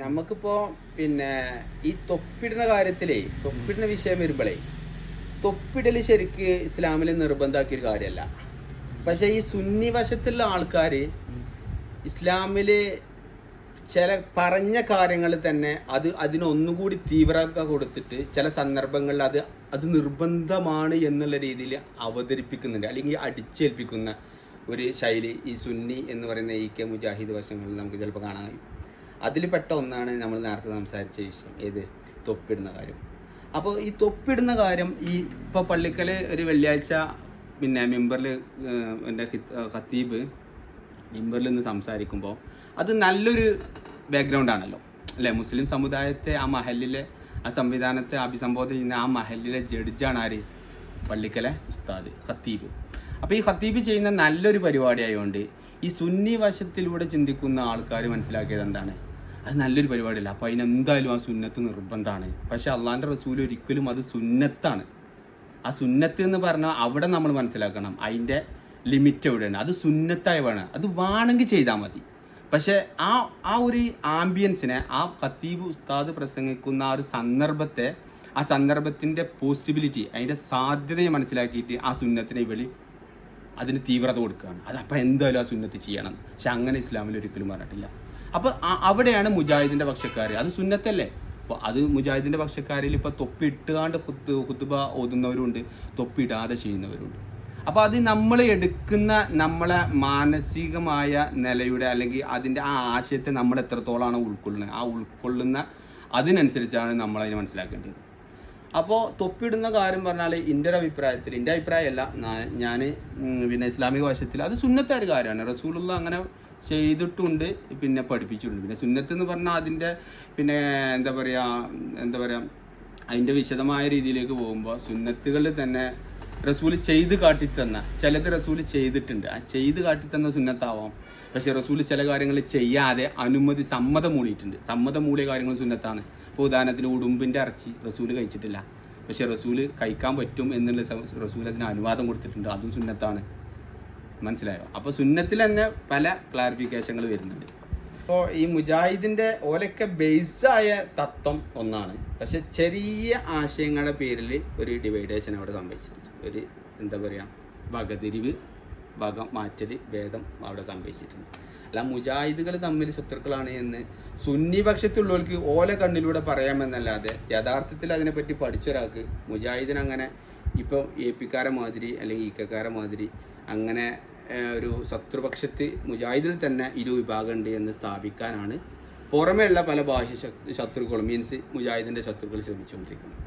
നമുക്കിപ്പോ പിന്നെ ഈ തൊപ്പിടുന്ന കാര്യത്തിലേ തൊപ്പിടുന്ന വിഷയം വരുമ്പോഴേ തൊപ്പിടൽ ശരിക്ക് ഇസ്ലാമിൽ നിർബന്ധമാക്കിയ ഒരു കാര്യമല്ല പക്ഷെ ഈ സുന്നി വശത്തുള്ള ആൾക്കാർ ഇസ്ലാമിൽ ചില പറഞ്ഞ കാര്യങ്ങൾ തന്നെ അത് അതിനൊന്നുകൂടി തീവ്രത കൊടുത്തിട്ട് ചില സന്ദർഭങ്ങളിൽ അത് അത് നിർബന്ധമാണ് എന്നുള്ള രീതിയിൽ അവതരിപ്പിക്കുന്നുണ്ട്. അല്ലെങ്കിൽ അടിച്ചേൽപ്പിക്കുന്ന ഒരു ശൈലി ഈ സുന്നി എന്ന് പറയുന്ന ഈ കെ മുജാഹിദ് വശങ്ങളിൽ നമുക്ക് ചിലപ്പോൾ കാണാൻ കഴിയും അതിൽ പെട്ട ഒന്നാണ് നമ്മൾ നേരത്തെ സംസാരിച്ച വിഷയം ഏത്? തൊപ്പിടുന്ന കാര്യം. അപ്പോൾ ഈ തൊപ്പിടുന്ന കാര്യം ഈ ഇപ്പോൾ പള്ളിക്കൽ ഒരു വെള്ളിയാഴ്ച പിന്നെ മെമ്പറിൽ എന്റെ ഖത്തീബ് മെമ്പറിൽ നിന്ന് സംസാരിക്കുമ്പോൾ അത് നല്ലൊരു ബാക്ക്ഗ്രൗണ്ട് ആണല്ലോ. അല്ലേ? മുസ്ലിം സമുദായത്തെ ആ മഹലിലെ ആ സംവിധാനത്തെ അഭിസംബോധന ചെയ്യുന്ന ആ മഹലിലെ ജഡ്ജാണ് ആര്? പള്ളിക്കലെ ഉസ്താദ് ഖത്തീബ്. അപ്പോൾ ഈ ഖത്തീബ് ചെയ്യുന്ന നല്ലൊരു പരിപാടി ആയതുകൊണ്ട് ഈ സുന്നി വശത്തിലൂടെ ചിന്തിക്കുന്ന ആൾക്കാർ മനസ്സിലാക്കിയത് എന്താണ്? അത് നല്ലൊരു പരിപാടിയല്ല. അപ്പോൾ അതിനെന്തായാലും ആ സുന്നത്ത് നിർബന്ധമാണ് പക്ഷേ അള്ളാന്റെ റസൂൽ ഒരിക്കലും അത് സുന്നത്താണ്. ആ സുന്നത്ത് എന്ന് പറഞ്ഞാൽ അവിടെ നമ്മൾ മനസ്സിലാക്കണം. അതിന്റെ ലിമിറ്റ് എവിടെയാണ്? അത് സുന്നത്തായി വേണം. അത് വേണമെങ്കിൽ ചെയ്താൽ മതി. പക്ഷേ ആ ആ ഒരു ആംബിയൻസിനെ ആ ഖത്തീബ് ഉസ്താദ് പ്രസംഗിക്കുന്ന ആ ഒരു സന്ദർഭത്തെ ആ സന്ദർഭത്തിന്റെ പോസിബിലിറ്റി അതിന്റെ സാധ്യതയെ മനസ്സിലാക്കിയിട്ട് ആ സുന്നത്തിനെ വെളി അതിന് തീവ്രത കൊടുക്കുകയാണ്. അത് അപ്പം എന്തായാലും ആ സുന്നത്ത് ചെയ്യണം. പക്ഷെ അങ്ങനെ ഇസ്ലാമിൽ ഒരിക്കലും പറഞ്ഞിട്ടില്ല. അപ്പോൾ അവിടെയാണ് മുജാഹിദിന്റെ പക്ഷക്കാർ അത് സുന്നത്തല്ലേ? അപ്പോൾ അത് മുജാഹിദിന്റെ പക്ഷക്കാരിൽ ഇപ്പോൾ തൊപ്പി ഇട്ടുകാണ്ട് ഫുത്തുബ ഓതുന്നവരുണ്ട് തൊപ്പി ഇടാതെ ചെയ്യുന്നവരുണ്ട്. അപ്പോൾ അത് നമ്മൾ എടുക്കുന്ന നമ്മളെ മാനസികമായ നിലയുടെ അല്ലെങ്കിൽ അതിന്റെ ആ ആശയത്തെ നമ്മൾ എത്രത്തോളമാണ് ഉൾക്കൊള്ളുന്നത്? ആ ഉൾക്കൊള്ളുന്ന അതിനനുസരിച്ചാണ് നമ്മൾ അതിനെ മനസ്സിലാക്കേണ്ടത്. അപ്പോൾ തൊപ്പിടുന്ന കാര്യം പറഞ്ഞാൽ എന്റെ ഒരു അഭിപ്രായത്തിൽ എന്റെ അഭിപ്രായമല്ല ഞാൻ പിന്നെ ഇസ്ലാമിക വശത്തിൽ അത് സുന്നത്തായ ഒരു കാര്യമാണ്. റസൂലുള്ള അങ്ങനെ ചെയ്തിട്ടുണ്ട് പിന്നെ പഠിപ്പിച്ചിട്ടുണ്ട്. പിന്നെ സുന്നത്ത് എന്ന് പറഞ്ഞാൽ അതിന്റെ പിന്നെ എന്താ പറയുക എന്താ പറയുക അതിന്റെ വിശദമായ രീതിയിലേക്ക് പോകുമ്പോൾ സുന്നത്തുകളിൽ തന്നെ റസൂൽ ചെയ്ത് കാട്ടിത്തന്ന ചിലത് റസൂൽ ചെയ്തിട്ടുണ്ട്. ആ ചെയ്ത് കാട്ടിത്തന്ന സുന്നത്താവാം. പക്ഷേ റസൂൽ ചില കാര്യങ്ങൾ ചെയ്യാതെ അനുമതി സമ്മതം മൂടിയിട്ടുണ്ട്. സമ്മതം മൂടിയ കാര്യങ്ങൾ സുന്നത്താണ്. ഇപ്പോൾ ഉദാഹരണത്തിന് ഉടുമ്പിന്റെ ഇറച്ചി റസൂൽ കഴിച്ചിട്ടില്ല. പക്ഷേ റസൂൽ കഴിക്കാൻ പറ്റും എന്നുള്ള റസൂൽ അതിന് അനുവാദം കൊടുത്തിട്ടുണ്ട്. അതും സുന്നത്താണ്. മനസ്സിലായോ? അപ്പോൾ സുന്നത്തിൽ തന്നെ പല ക്ലാരിഫിക്കേഷനുകൾ വരുന്നുണ്ട്. അപ്പോൾ ഈ മുജാഹിദിന്റെ ഓലൊക്കെ ബേസായ തത്വം ഒന്നാണ്. പക്ഷെ ചെറിയ ആശയങ്ങളുടെ പേരിൽ ഒരു ഡിവൈഡേഷൻ അവിടെ സംഭവിച്ചിട്ടുണ്ട്. ഒരു എന്താ പറയുക വകതിരിവ് വകം മാറ്റൽ ഭേദം അവിടെ സംഭവിച്ചിട്ടുണ്ട്. അല്ല മുജാഹിദുകൾ തമ്മിൽ ശത്രുക്കളാണ് എന്ന് സുന്നിപക്ഷത്തുള്ളവർക്ക് ഓല കണ്ണിലൂടെ പറയാമെന്നല്ലാതെ യഥാർത്ഥത്തിൽ അതിനെപ്പറ്റി പഠിച്ചൊരാൾക്ക് മുജാഹിദിന് അങ്ങനെ ഇപ്പോൾ എ പിക്കാരെ മാതിരി അല്ലെങ്കിൽ ഈക്കക്കാരെ മാതിരി അങ്ങനെ ഒരു ശത്രുപക്ഷത്ത് മുജാഹിദിൽ തന്നെ ഇരു വിഭാഗമുണ്ട് എന്ന് സ്ഥാപിക്കാനാണ് പുറമേയുള്ള പല ബാഹ്യ ശത്രുക്കളും മീൻസ് മുജാഹിദിന്റെ ശത്രുക്കൾ ശ്രമിച്ചുകൊണ്ടിരിക്കുന്നത്.